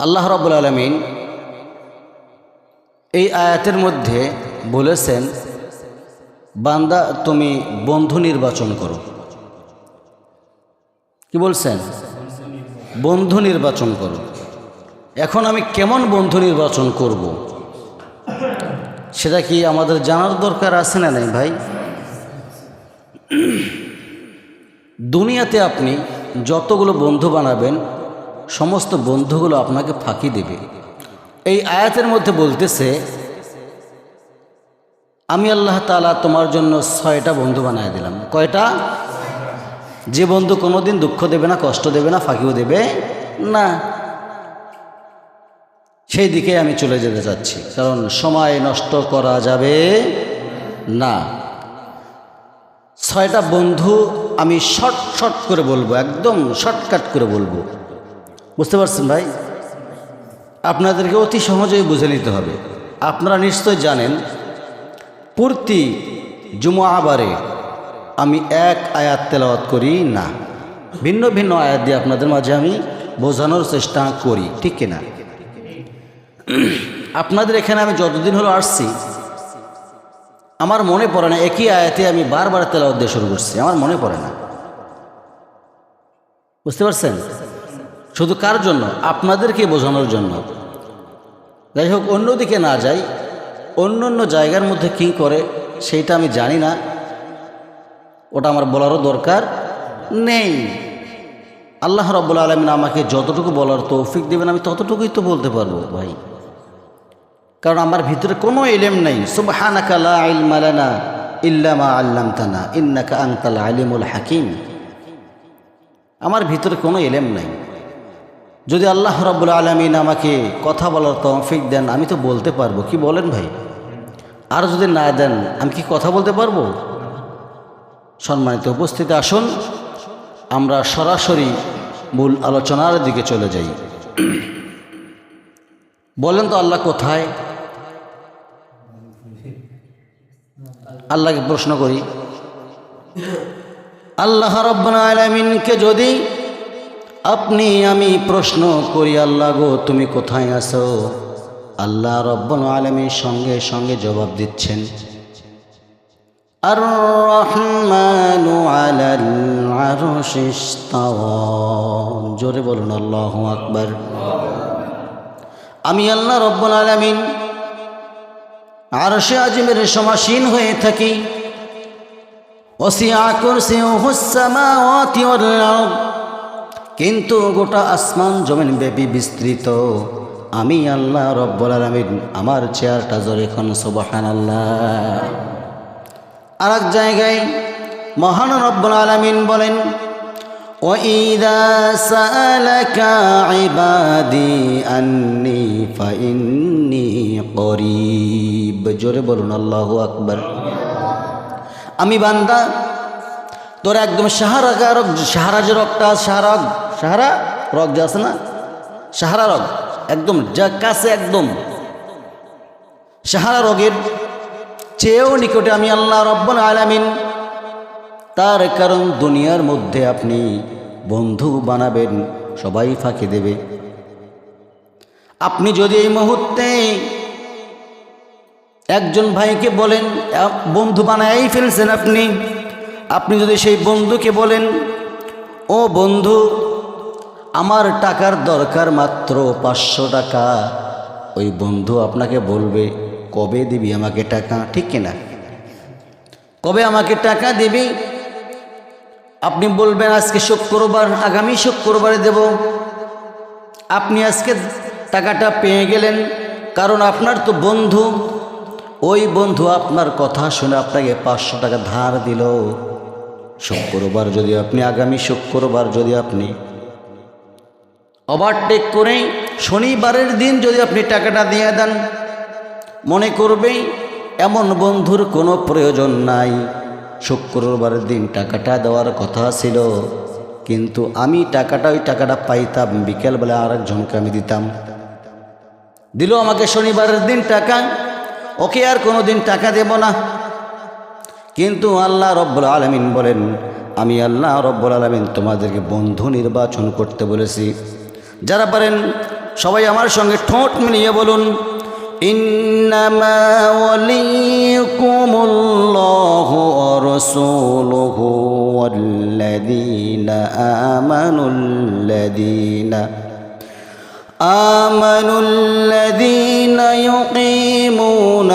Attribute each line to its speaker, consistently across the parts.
Speaker 1: আল্লাহ রব্বুল আলমিন এই আয়াতের মধ্যে বলেছেন, বান্দা, তুমি বন্ধু নির্বাচন করো। কি বলছেন? বন্ধু নির্বাচন করো। এখন আমি কেমন বন্ধু নির্বাচন করব। সেটা কি আমাদের জানার দরকার আছে না নাই ভাই? দুনিয়াতে আপনি যতগুলো বন্ধু বানাবেন সমস্ত বন্ধুগুলো আপনাকে ফাঁকি দেবে। এই আয়াতের মধ্যে বলতেছে, আমি আল্লাহ তালা তোমার জন্য ছয়টা বন্ধু বানায় দিলাম। কয়টা? যে বন্ধু কোনোদিন দুঃখ দেবে না, কষ্ট দেবে না, ফাঁকিও দেবে না। সেই দিকে আমি চলে যেতে চাচ্ছি, কারণ সময় নষ্ট করা যাবে না। ছয়টা বন্ধু আমি শর্ট শর্ট করে বলব, একদম শর্টকাট করে বলব। বুঝতে পারছেন ভাই? আপনাদেরকে অতি সহজেই বুঝে নিতে হবে। আপনারা নিশ্চয় জানেন, প্রতি জুমাবারে আমি এক আয়াত তেলাওয়াত করি না। ভিন্ন ভিন্ন আয়াত দিয়ে আপনাদের মাঝে আমি বোঝানোর চেষ্টা করি, ঠিক কিনা আপনাদের এখানে আমি যতদিন হলো আসছি, আমার মনে পড়ে না, একই আয়াতে আমি বারবার তেলাওয়াত দিয়ে শুরু করছি। আমার মনে পড়ে না। বুঝতে পারছেন? শুধু কার জন্য? আপনাদেরকে বোঝানোর জন্য। যাই হোক, অন্যদিকে না যাই অন্য অন্য জায়গার মধ্যে কী করে সেইটা আমি জানি না। ওটা আমার বলারও দরকার নেই। আল্লাহ রব্বুল আলমিন আমাকে যতটুকু বলার তৌফিক দেবেন, আমি ততটুকুই তো বলতে পারব ভাই। কারণ আমার ভিতরে কোনো এলেম নেই। সুবহানাকা লা ইলমা লানা ইল্লা মা আল্লামতানা, ইন্নাকা আনতাল আলিমুল হাকিম। আমার ভিতরে কোনো এলেম নাই। যদি আল্লাহ রব্বুল আলমিন আমাকে কথা বলার তৌফিক দেন, আমি তো বলতে পারব। কি বলেন ভাই? আর যদি না দেন, আমি কি কথা বলতে পারব? সম্মানিত উপস্থিতি, আসুন, আমরা সরাসরি মূল আলোচনার দিকে চলে যাই। বলেন তো আল্লাহ কোথায়? আল্লাহকে প্রশ্ন করি। আল্লাহ রব্বুল আলমিনকে যদি আপনি, আমি প্রশ্ন করি, আল্লাহ গো, তুমি কোথায় আছো? আল্লাহ রব্বুল আলমীর সঙ্গে সঙ্গে জবাব দিচ্ছেন আর। জোরে বলুন, আল্লাহ আকবার। আমি আল্লাহ রব্বুল আলমিন আরশে আজিমের সমাসীন হয়ে থাকি। ওসিয়া আরদ। কিন্তু গোটা আসমান জমিন ব্যাপী বিস্তৃত আমি আল্লাহ রব্বুল আলমিন আমার চেয়ারটা জোরে এখন সুবাহান আল্লাহ আর এক জায়গায় মহান রব্বুল আলমিন বলেন وَإِذَا سَأَلَكَ عِبَادِي أَنِّي فَإِنِّي قَرِيبٌ জোরে বলুন আল্লাহু আকবার আমি বান্দা তোর একদম সাহারা রগ সাহারা যে রগটা সাহারা সাহারা রগ যে আছে না? সাহারা রগ, একদম যা কাছে একদম। সাহারা রগের চেয়েও নিকটে আমি আল্লাহ রব্বুল আলামিন। তার কারণ দুনিয়ার মধ্যে আপনি বন্ধু বানাবেন, সবাই ফাঁকি দেবে। আপনি যদি এই মুহূর্তে একজন ভাইকে বলেন বন্ধু বানাই ফেলছেন আপনি। আপনি যদি সেই বন্ধুকে বলেন, ও বন্ধু আমার টাকার দরকার মাত্র পাঁচশো টাকা। ওই বন্ধু আপনাকে বলবে, কবে দিবি আমাকে টাকা? ঠিক কিনা? কবে আমাকে টাকা দিবি? আপনি বলবেন, আজকে শুক্রবার, আগামী শুক্রবারে দেব। আপনি আজকে টাকাটা পেয়ে গেলেন, কারণ আপনার তো বন্ধু। ওই বন্ধু আপনার কথা শুনে আপনাকে পাঁচশো টাকা ধার দিল। শুক্রবার যদি আপনি, আগামী শুক্রবার যদি আপনি ওভারটেক করে শনিবারের দিন যদি আপনি টাকাটা দিয়ে দেন, মনে করবে এমন বন্ধুর কোনো প্রয়োজন নাই। শুক্রবারের দিন টাকাটা দেওয়ার কথা ছিল, কিন্তু আমি টাকাটা, ওই টাকাটা পাইতাম। বিকেলবেলা আরেকজনকে আমি দিতাম। দিল আমাকে শনিবারের দিন টাকা, ওকে আর কোনো দিন টাকা দেব না। কিন্তু আল্লাহ রব্বুল আলমিন বলেন, আমি আল্লাহ রব্বুল আলমিন তোমাদেরকে বন্ধু নির্বাচন করতে বলেছি। যারা পারেন সবাই আমার সঙ্গে ঠোঁট মিলিয়ে বলুন ওয়ালিকুমুল্লাহু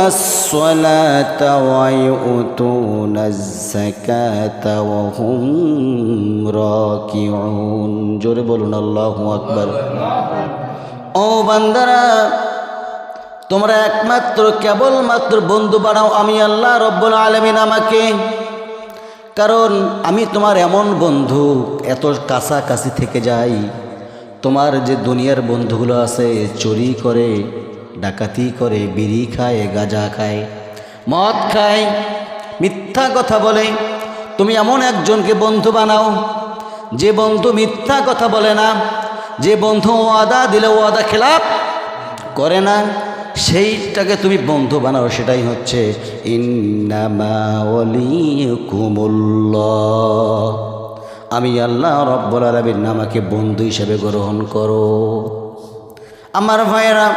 Speaker 1: الصلاة ويؤتون الزكاة وهم راكعون জোরে বলুন আল্লাহু আকবার ও বান্দারা তোমরা একমাত্র কেবলমাত্র বন্ধু বানাও আমি আল্লাহ রব্বুল আলমিন আমাকে কারণ আমি তোমার এমন বন্ধু এত কাছাকাছি থেকে যাই তোমার যে দুনিয়ার বন্ধুগুলো আছে চুরি করে ডাকাতি করে, বিড়ি খায়, গাঁজা খায়, মদ খায়, মিথ্যা কথা বলে। তুমি এমন একজনকে বন্ধু বানাও, যে বন্ধু মিথ্যা কথা বলে না, যে বন্ধু ওয়াদা দিলে ওয়াদা খেলাপ করে না, সেইটাকে তুমি বন্ধু বানাও, সেটাই হচ্ছে আমি আল্লাহ রব্বুল আলমিন আমাকে বন্ধু হিসেবে গ্রহণ করো। আমার ভাইয়েরা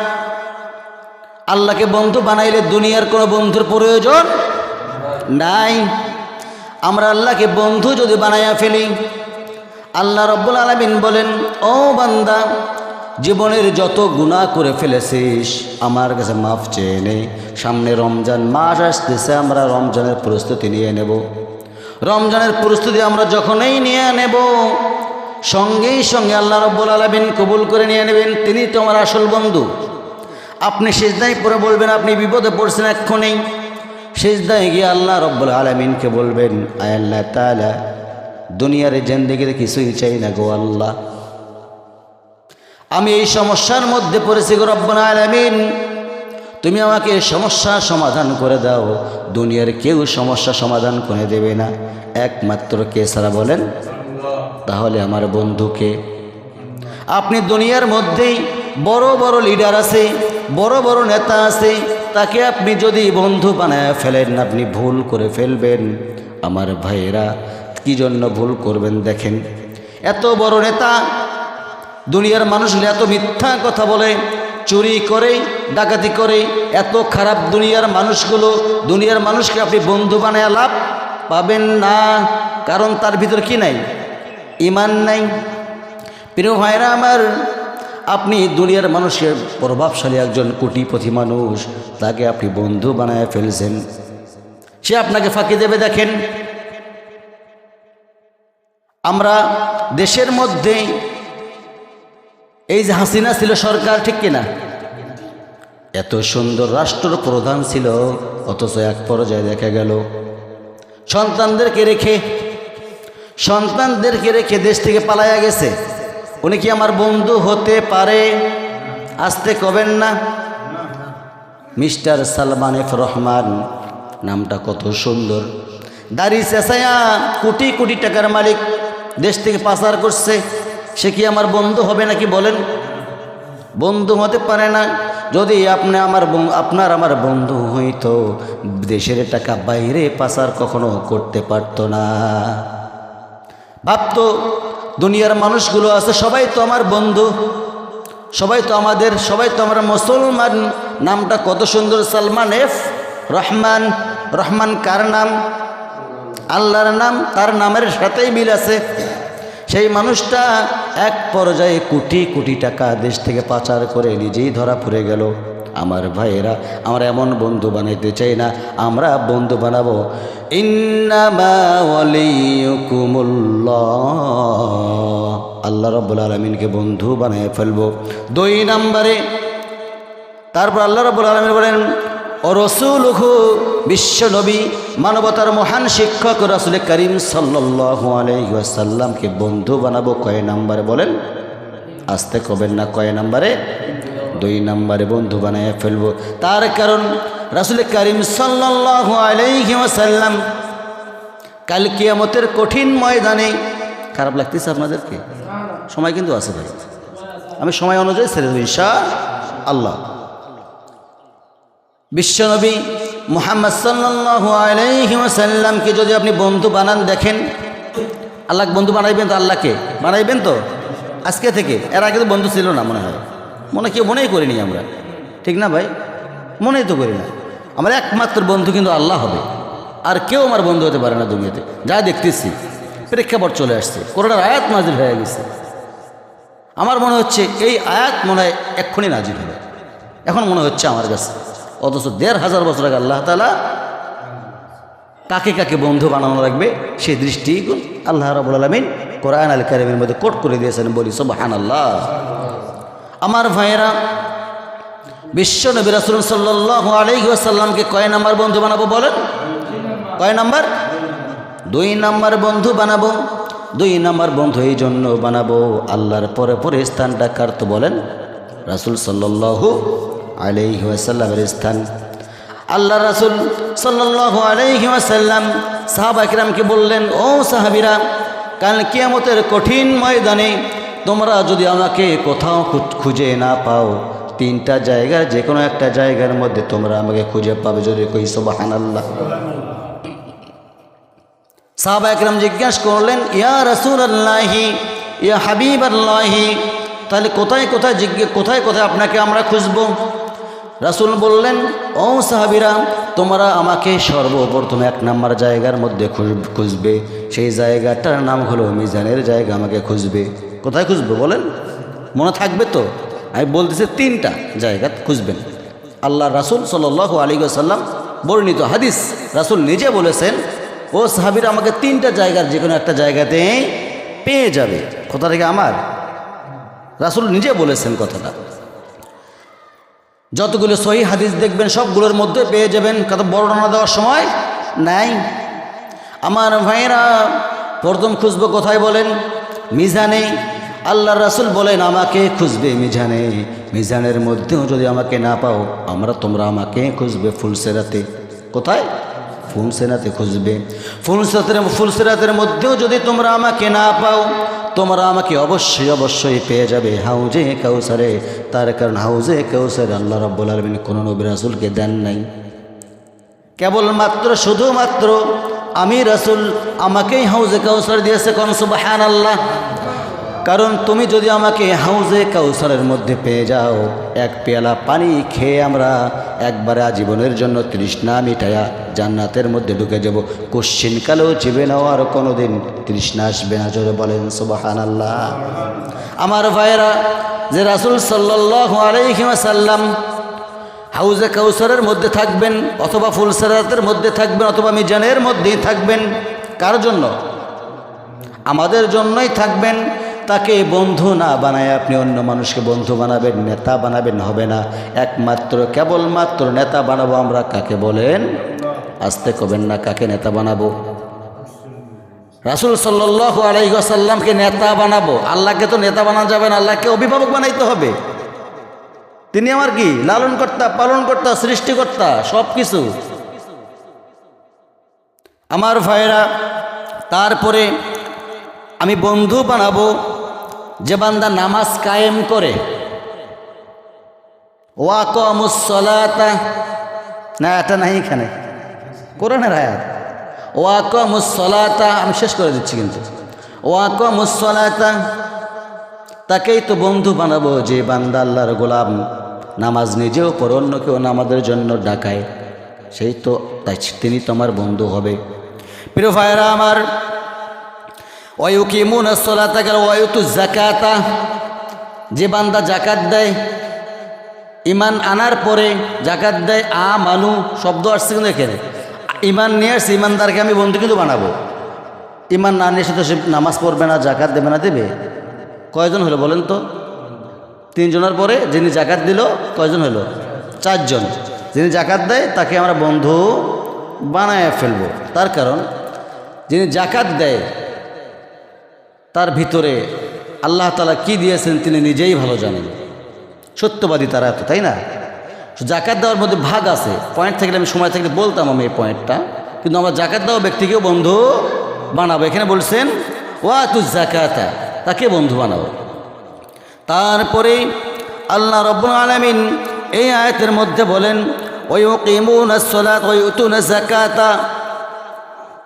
Speaker 1: আল্লাহকে বন্ধু বানাইলে দুনিয়ার কোনো বন্ধুর প্রয়োজন নাই। আমরা আল্লাহকে বন্ধু যদি বানাইয়া ফেলি, আল্লাহ রব্বুল আলমিন বলেন, ও বান্দা, জীবনের যত গুণা করে ফেলেছিস, আমার কাছে মাফ চেয়ে নে। সামনে রমজান মাস আসতেছে, আমরা রমজানের প্রস্তুতি নিয়ে নেব। রমজানের প্রস্তুতি আমরা যখনই নিয়ে নেব, সঙ্গেই সঙ্গে আল্লাহ রব্বুল আলমিন কবুল করে নিয়ে নেবেন। তিনি তোমার আসল বন্ধু। আপনি শেষদায় পরে বলবেন, আপনি বিপদে পড়ছেন এক্ষণেই শেষদায় গিয়ে আল্লাহ রব্বুল আলমিনকে বলবেন, আয় আল্লাহ তালা দুনিয়ার জেন্দিগিতে কিছুই চাই না গো আল্লাহ। আমি এই সমস্যার মধ্যে পড়েছি গো রব্বুল আলমিন। তুমি আমাকে সমস্যা সমাধান করে দাও। দুনিয়ার কেউ সমস্যা সমাধান করে দেবে না। একমাত্র কে সারা বলেন? তাহলে আমার বন্ধুকে আপনি দুনিয়ার মধ্যেই বড় বড় লিডার আছে। বড় বড় নেতা আছে, তাকে আপনি যদি বন্ধু বানায় ফেলেন, আপনি ভুল করে ফেলবেন। আমার ভাইয়েরা, কি জন্য ভুল করবেন দেখেন। এত বড় নেতা, দুনিয়ার মানুষ এত মিথ্যা কথা বলে, চুরি করে, ডাকাতি করে, এত খারাপ দুনিয়ার মানুষগুলো, দুনিয়ার মানুষকে আপনি বন্ধু বানায় লাভ পাবেন না। কারণ তার ভিতর কি নাই? ইমান নাই। প্রিয় ভাইরা আমার আপনি দুনিয়ার মানুষের প্রভাবশালী একজন কোটিপতি মানুষ, তাকে আপনি বন্ধু বানায় ফেলছেন। সে আপনাকে ফাঁকি দেবে, দেখেন। আমরা দেশের মধ্যে এই যে হাসিনা ছিল সরকার, ঠিক কিনা? এত সুন্দর রাষ্ট্র প্রধান ছিল, অথচ এক পর্যায়ে দেখা গেল, সন্তানদেরকে রেখে সন্তানদেরকে রেখে দেশ থেকে পালাইয়া গেছে। উনি কি আমার বন্ধু হতে পারে? আসতে কবেন না? মিস্টার সালমান এফ রহমান, নামটা কত সুন্দর। দাড়ি চেঁচাইয়া কোটি কোটি টাকার মালিক দেশ থেকে পাচার করছে। সে কি আমার বন্ধু হবে নাকি বলেন? বন্ধু হতে পারে না। যদি আপনি আমার আপনার আমার বন্ধু হইতো, দেশের টাকা বাইরে পাচার কখনো করতে পারতো না। ভাবতো দুনিয়ার মানুষগুলো আছে, সবাই তো আমার বন্ধু, সবাই তো আমাদের, সবাই তো আমরা মুসলমান। নামটা কত সুন্দর, সালমান এফ রহমান। রহমান কার নাম? আল্লাহর নাম, তার নামের সাথেই মিল আছে। সেই মানুষটা এক পর্যায়ে কোটি কোটি টাকা দেশ থেকে পাচার করে নিজেই ধরা পড়ে গেল। আমার ভাইয়েরা, আমরা এমন বন্ধু বানাইতে চাই না, আমরা বন্ধু বানাবো। আল্লাহ রব্বুল আলমিনকে বন্ধু বানিয়ে ফেলব। দুই নম্বরে, তারপর আল্লাহ রব্বুল আলমিন বলেন, ও রসুলহু, বিশ্ব নবী, মানবতার মহান শিক্ষক রসুল করিম সাল্লাল্লাহু আলাইহি ওয়াসাল্লামকে বন্ধু বানাবো। কয় নাম্বারে বলেন? আসতে কবেন না, কয় নাম্বারে? দুই নাম্বারে বন্ধু বানায় ফেলব। তার কারণ রাসুল করিম সাল্লাল্লাহু আলাইহি ওয়াসাল্লাম কাল কিয়ামতের কঠিন ময়দানে, খারাপ লাগতেছে আপনাদেরকে? সময় কিন্তু আছে ভাই। আমি সময় অনুযায়ী ছেড়ে দেবো ঈশা আল্লাহ বিশ্বনবী মুহাম্মদ সাল্লাল্লাহু আলাইহি ওয়াসাল্লামকে যদি আপনি বন্ধু বানান দেখেন আল্লাহ বন্ধু বানাইবেন তো আল্লাহকে? বানাইবেন তো? আজকে থেকে। এর আগে তো বন্ধু ছিল না মনে হয়। মনে কেউ মনেই করিনি আমরা। ঠিক না ভাই? মনেই তো করি না। আমার একমাত্র বন্ধু কিন্তু আল্লাহ হবে। আর কেউ আমার বন্ধু হতে পারে না দুনিয়াতে। যা দেখতেছি, প্রেক্ষাপট চলে আসছে। করোনার আয়াত নাজিল হয়ে গেছে। আমার মনে হচ্ছে এই আয়াত মনে হয় এক্ষুনি নাজিল হবে। এখন মনে হচ্ছে আমার কাছে। অথচ দেড় হাজার বছর আগে আল্লাহ তালা কাকে কাকে বন্ধু বানানো লাগবে সেই দৃষ্টিগুণ আল্লাহ রাবুল আলমিন কোরআন আল কারিমের মধ্যে কোট করে দিয়েছেন বলি সবহান আল্লাহ আমার ভাইয়েরা, বিশ্ব নবী রাসুল সাল্লাহ আলহিহাসাল্লামকে কয় নাম্বার বন্ধু বানাবো বলেন? কয় নাম্বার? দুই নাম্বার বন্ধু বানাবো। দুই নাম্বার বন্ধু এই জন্য বানাবো, আল্লাহর পরে পরে স্থানটা কার তো বলেন? রাসুল সাল্লাহু আলহিহাসাল্লামের স্থান। আল্লাহ রাসুল সাল্লাহু আলহিহাসাল্লাম সাহাবা ইকরামকে বললেন, ও সাহাবিরা, কাল কিয়ামতের কঠিন ময়দানে তোমরা যদি আমাকে কোথাও খুঁজে না পাও, তিনটা জায়গার যে কোনো একটা জায়গার মধ্যে তোমরা আমাকে খুঁজে পাবে যদি কই সোবাহান আল্লাহ সাহাবা একরাম জিজ্ঞাসা করলেন, ইয়া রসুল আল্লাহি ইয়া হাবিব আল্লাহি তাহলে কোথায় কোথায় জিজ্ঞেস কোথায় কোথায় আপনাকে আমরা খুঁজব? রাসুল বললেন, ও সাহাবিরা, তোমরা আমাকে সর্বপ্রথম এক নাম্বার জায়গার মধ্যে খুঁজবে। সেই জায়গাটার নাম হলো মিজানের জায়গা, আমাকে খুঁজবে। কোথায় খুঁজবে বলেন? মনে থাকবে তো? আমি বলতেছি তিনটা জায়গা খুঁজবেন। আল্লাহ রাসুল সাল আলী সাল্লাম বর্ণিত হাদিস রাসুল নিজে বলেছেন, ও সাহাবিরা, আমাকে তিনটা জায়গার যে কোনো একটা জায়গাতে পেয়ে যাবে। কথা থেকে আমার? রাসুল নিজে বলেছেন কথাটা। যতগুলো সহি হাদিস দেখবেন, সবগুলোর মধ্যে পেয়ে যাবেন। কত বর্ণনা দেওয়ার সময় নাই। আমার ভাইয়েরা, প্রথম খুঁজবো কোথায় বলেন? মিজানে আল্লাহ রাসুল বলেন, আমাকে খুঁজবে মিজানে। মিজানের মধ্যেও যদি আমাকে না পাও, আমরা তোমরা আমাকে খুঁজবে ফুলসেরাতে কোথায়? ফুলসেরাতে খুঁজবে। ফুলসেরাতের ফুলসেরাতের মধ্যেও যদি তোমরা আমাকে না পাও, তোমরা আমাকে অবশ্যই অবশ্যই পেয়ে যাবে হাউজে কাউসারে। তার কারণ হাউজে কাউসারে আল্লাহ রব্বুল আলমিন কোনো নবী রাসুলকে দেন নাই। কেবলমাত্র, শুধুমাত্র আমি রাসুল আমাকেই হাউজে কাউসার দিয়েছে কোন সুবাহান আল্লাহ কারণ তুমি যদি আমাকে হাউজে কাউসারের মধ্যে পেয়ে যাও, এক পেয়ালা পানি খেয়ে আমরা একবারে আজীবনের জন্য তৃষ্ণা মিটায়া জান্নাতের মধ্যে ঢুকে যাব। কোশ্চিনকালেও জীবে নেওয়ার কোনো দিন তৃষ্ণা আসবে না, জোরে বলেন সুবাহান আল্লাহ আমার ভাইয়েরা, যে রাসুল সাল্লাহ আলাইহিমাসাল্লাম হাউজে কাউসারের মধ্যে থাকবেন, অথবা ফুলসেরাতের মধ্যে থাকবেন, অথবা মিজানের মধ্যেই থাকবেন, কার জন্য? আমাদের জন্যই থাকবেন তাকে বন্ধু না বানায় আপনি অন্য মানুষকে বন্ধু বানাবেন, নেতা বানাবেন, হবে না। একমাত্র, কেবলমাত্র নেতা বানাবো আমরা, কাকে বলেন? আসতে কবেন না, কাকে নেতা বানাবো? রাসুল সাল্লাহ আলাইসাল্লামকে নেতা বানাবো। আল্লাহকে তো নেতা বানানো যাবে না, আল্লাহকে অভিভাবক বানাইতে হবে। তিনি আমার কি? লালন কর্তা পালন কর্তা সৃষ্টিকর্তা সব কিছু আমার ভাইয়েরা, তারপরে আমি বন্ধু বানাবো। যে বান্দা নামাজ কায়েম করে ওয়াকমুসলাতা না, এটা নাই এখানে। কোরআনের আয়াত। ওয়াকমুসলাতা আমি শেষ করে দিচ্ছি কিন্তু। ওয়াকমুসলাতা তাকেই তো বন্ধু বানাবো যে বান্দা আল্লাহর গোলাম, নামাজ নিজেও পর অন্য কেউ নামাজের জন্য ডাকায়। সেই তো, তাই তিনি তো আমার বন্ধু হবে। প্রিয় ভাইরা আমার ওয়ুকিমুন সলাতা গেল ওয়ুতু জাকাতা যে বান্দা জাকাত দেয়, ইমান আনার পরে জাকাত দেয়, আ মানু শব্দ আসছে কিন্তু এখানে। ইমান নিয়ে আসছে, ইমানদারকে আমি বন্ধু কিন্তু বানাবো। ইমান না নিয়ে তো সে নামাজ পড়বে না জাকাত দেবে না, দেবে। কয়জন হলো বলেন তো? তিনজনের পরে যিনি জাকাত দিল, কয়জন হলো? চারজন। যিনি জাকাত দেয়, তাকে আমরা বন্ধু বানায় ফেলব। তার কারণ, যিনি জাকাত দেয় তার ভিতরে আল্লাহ তালা কি দিয়েছেন তিনি নিজেই ভালো জানেন। সত্যবাদী তারা এত, তাই না? জাকাত দেওয়ার মধ্যে ভাগ আছে। পয়েন্ট থাকলে আমি সময় থাকলে বলতাম আমি এই পয়েন্টটা কিন্তু আমরা জাকাত দেওয়া ব্যক্তিকেও বন্ধু বানাবো। এখানে বলছেন ওয়া তু জাকাতা তাকে বন্ধু বানাবো। তারপরে আল্লাহ রব্বুল আলমিন এই আয়াতের মধ্যে বলেন ওই কিমুন সলাত ওই উতুন জাকাতা ওই ওই ওই তুন জাকাত ওয়াহুম রাকিউন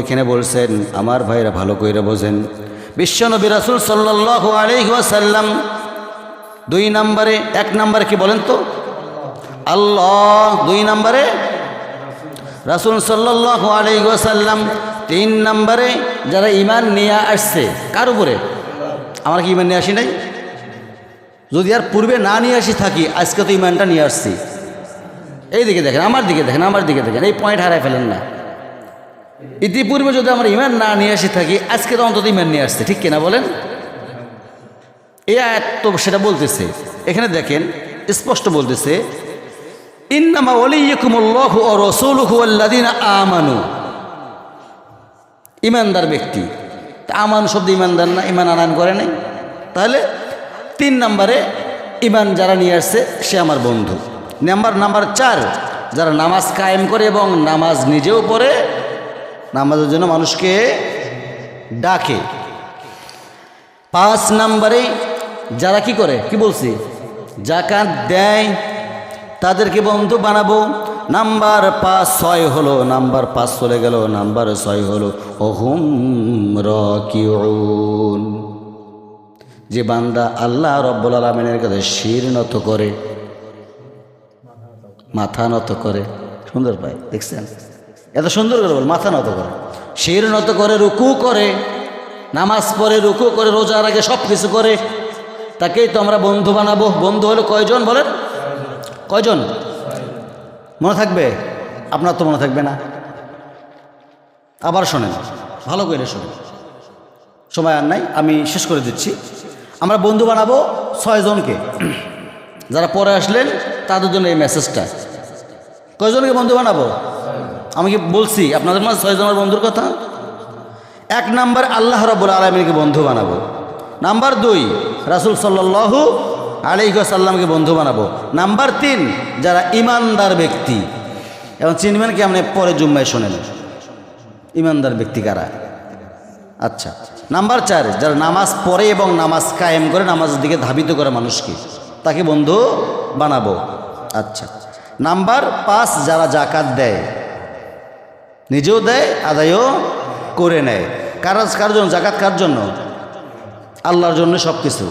Speaker 1: এখানে বলছেন, আমার ভাইরা ভালো কইরা বোঝেন। বিশ্বনবী রাসুল সাল্লাহ আলহিহাসাল্লাম দুই নম্বরে, এক নম্বরে কি বলেন তো? আল্লাহ, দুই নম্বরে? রাসুল সাল্লাহ আলহিহাসাল্লাম তিন নম্বরে, যারা ইমান নিয়ে আসছে, কার উপরে? আমরা কি ইমান নিয়ে আসি নাই? যদি আর পূর্বে না নিয়ে আসি থাকি, আজকে তো ইমানটা নিয়ে আসছি। এই দিকে দেখেন, আমার দিকে দেখেন, আমার দিকে দেখেন, এই পয়েন্ট হারায় ফেলেন না। ইতিপূর্বে যদি আমরা ইমান না নিয়ে আসি থাকি আজকে তো অন্তত ইমান নিয়ে আসছে, ঠিক কিনা বলেন? এই আয়াত তো সেটা বলতেছে, এখানে দেখেন, স্পষ্ট বলতেছে, ইন্নামা ওলিয়কুমুল্লাহু ও রসুলহু আমানু। ইমানদার ব্যক্তি আমান শব্দ ইমানদার না, ইমান আনান করে নাই। তাহলে তিন নম্বরে, ইমান যারা নিয়ে আসছে, সে আমার বন্ধু। নাম্বার নাম্বার চার, যারা নামাজ কায়েম করে এবং নামাজ নিজেও পড়ে, নামাজের জন্য মানুষকে ডাকে। পাঁচ নম্বরে যারা কি করে? কি বলছি? জাকাত দেয়, তাদেরকে বন্ধু বানাবো। নাম্বার পাঁচ ছয় হলো, নাম্বার পাঁচ চলে গেল, নাম্বার ছয় হলো, ওহুম রকিউন। যে বান্দা আল্লাহ রব্বুল আলমিনের কাছে শির নত করে মাথা নত করে। সুন্দর পায় দেখছেন? এত সুন্দর করে বল, মাথা নত করে। শির নত করে, রুকু করে। নামাজ পড়ে, রুকু করে রোজার আগে সব কিছু করে। তাকেই তো আমরা বন্ধু বানাবো। বন্ধু হলো কয়জন বলেন? কয়জন? মনে থাকবে? আপনার তো মনে থাকবে না। আবার শোনেন, ভালো করে শোনেন। সময় আর নাই, আমি শেষ করে দিচ্ছি। আমরা বন্ধু বানাবো ছয়জনকে। যারা পরে আসলেন তাদের জন্য এই মেসেজটা কয়জনকে বন্ধু বানাবো? আমি কি বলছি, আপনাদের মাঝে ছয়জনের বন্ধুর কথা? এক নাম্বার আল্লাহ রব্বুল আলমীকে বন্ধু বানাবো। নাম্বার দুই, রাসুল সাল্লাহু আলাইসাল্লামকে বন্ধু বানাবো। নাম্বার তিন, যারা ইমানদার ব্যক্তি। এবং চিনবেন কি আপনি পরে জুম্মায় শোনেন। ইমানদার ব্যক্তি কারা? আচ্ছা নাম্বার চার, যারা নামাজ পড়ে এবং নামাজ কায়েম করে, নামাজের দিকে ধাবিত করে মানুষকে, তাকে বন্ধু বানাবো। আচ্ছা। নাম্বার পাঁচ, যারা জাকাত দেয়, নিজেও দেয়, আদায়ও করে নেয়। কার কার জন্য? জাকাত কার জন্য? আল্লাহর জন্য সব কিছু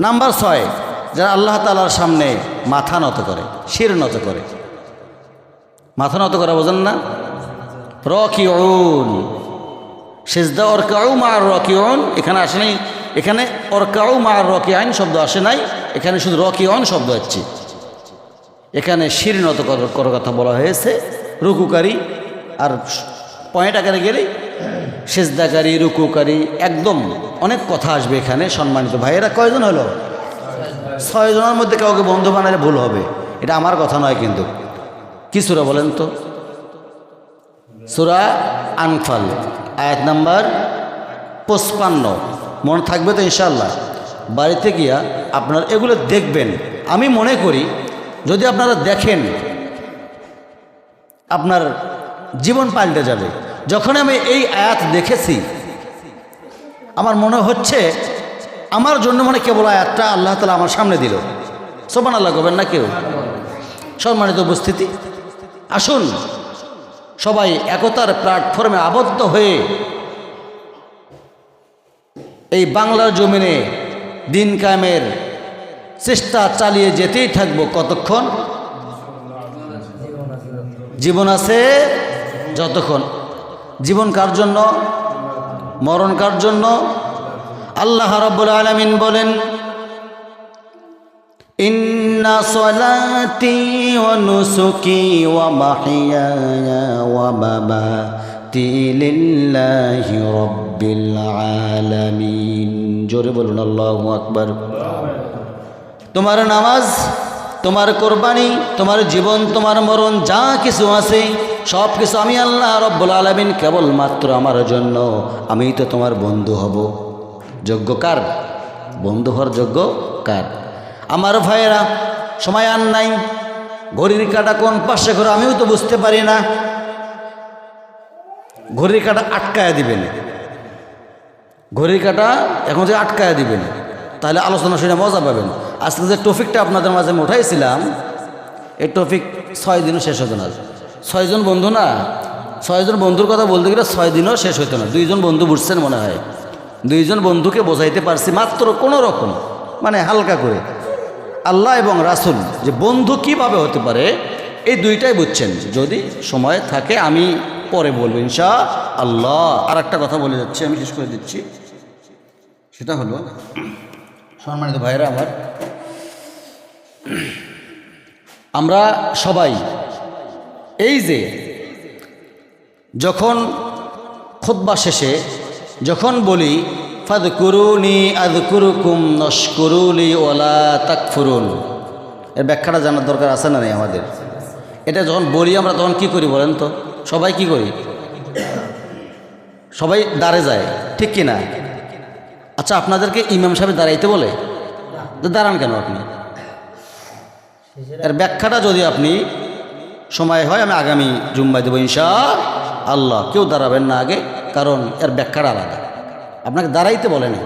Speaker 1: নাম্বার ছয়, যারা আল্লাহ তালার সামনে মাথা নত করে, শির নত করে। মাথা নত করা বোঝেন না? রকিউন। সেজদা অরকাউ মা রকিউন। এখানে আসে নাই এখানে অরকাউ মা রকি আইন শব্দ আসে নাই। এখানে শুধু রকিউন শব্দ হচ্ছে। এখানে শির নত করার কথা বলা হয়েছে। রুকুকারী আর পয়েন্ট আকারে গেলেই সেজদাকারী, রুকুকারী, একদম অনেক কথা আসবে এখানে সম্মানিত ভাইয়েরা। কয়জন হলো? ছয়জনের মধ্যে কাউকে বন্ধু বানালে ভুল হবে। এটা আমার কথা নয় কিন্তু। কি সুরা বলেন তো? সুরা আনফাল, আয়াত নাম্বার পঁচপান্ন। মনে থাকবে তো ইনশাল্লাহ বাড়িতে গিয়া আপনার এগুলো দেখবেন। আমি মনে করি যদি আপনারা দেখেন, আপনার জীবন পাল্টে যাবে। যখন আমি এই আয়াত দেখেছি, আমার মনে হচ্ছে, আমার জন্য মানে কেবল আয়াতটা আল্লাহ তালা আমার সামনে দিল। সোমান আল্লাহ করবেন না কেউ? সম্মানিত উপস্থিতি, আসুন, সবাই একতার প্ল্যাটফর্মে আবদ্ধ হয়ে এই বাংলার জমিনে দিন কায়েমের চেষ্টা চালিয়ে যেতেই থাকব কতক্ষণ? জীবন আছে যতক্ষণ। জীবন কার জন্য? মরণ কার জন্য? আল্লাহ রাব্বুল আলামিন বলেন, ইন্না ওয়া রাব্বিল আলামিন। জোরে বলুন, আল্লাহু আকবার। তোমার নামাজ, তোমার কোরবানি, তোমার জীবন, তোমার মরণ, যা কিছু আছে, সব কিছু আমি আল্লাহ রব্বুল আলমিন কেবলমাত্র আমার জন্য। আমি তো তোমার বন্ধু হব। যোগ্য কার? বন্ধু হওয়ার যোগ্য কার? আমার ভাইয়েরা, সময় আর নাই। ঘড়ির কাটা কোন পাশে ঘরে, আমিও তো বুঝতে পারি না। ঘড়ির কাটা আটকায় দিবেন। ঘড়ির কাটা এখন যে আটকায় দিবেন। তাহলে আলোচনা শুনে মজা পাবেন। আজকে যে টপিকটা আপনাদের মাঝে উঠাইছিলাম, এই টপিক ছয় দিনও শেষ হতো না। ছয়জন বন্ধু না? ছয়জন বন্ধুর কথা বলতে গেলে ছয় দিনও শেষ হতো না। দুইজন বন্ধু বুঝছেন মনে হয়? দুইজন বন্ধুকে বোঝাইতে পারছি মাত্র কোনো রকম মানে হালকা করে। আল্লাহ এবং রাসুল যে বন্ধু কীভাবে হতে পারে, এই দুইটাই বুঝছেন। যদি সময় থাকে, আমি পরে বলব ইনশা আল্লাহ আর একটা কথা বলে যাচ্ছি, আমি শেষ করে দিচ্ছি। সেটা হলো সম্মানিত ভাইরা আমার। আমরা সবাই, এই যে যখন খুদ্া শেষে যখন বলি ফাদ কুরুনি আদ কুরুকুম নস্করুলি ওলা তাক তাকফুরুন, এর ব্যাখ্যাটা জানার দরকার আছে না নেই আমাদের? এটা যখন বলি আমরা তখন কি করি বলেন তো? সবাই কি করি? সবাই দাঁড়ে যায়, ঠিক কি না আচ্ছা আপনাদেরকে ইমাম সাহেব দাঁড়াইতে বলে? দাঁড়ান কেন আপনি? এর ব্যাখ্যাটা যদি আপনি সময় হয়, আমি আগামী জুম্মায় দেবো ইনশা আল্লাহ। কেউ দাঁড়াবেন না আগে, কারণ এর ব্যাখ্যাটা আলাদা। আপনাকে দাঁড়াইতে বলে না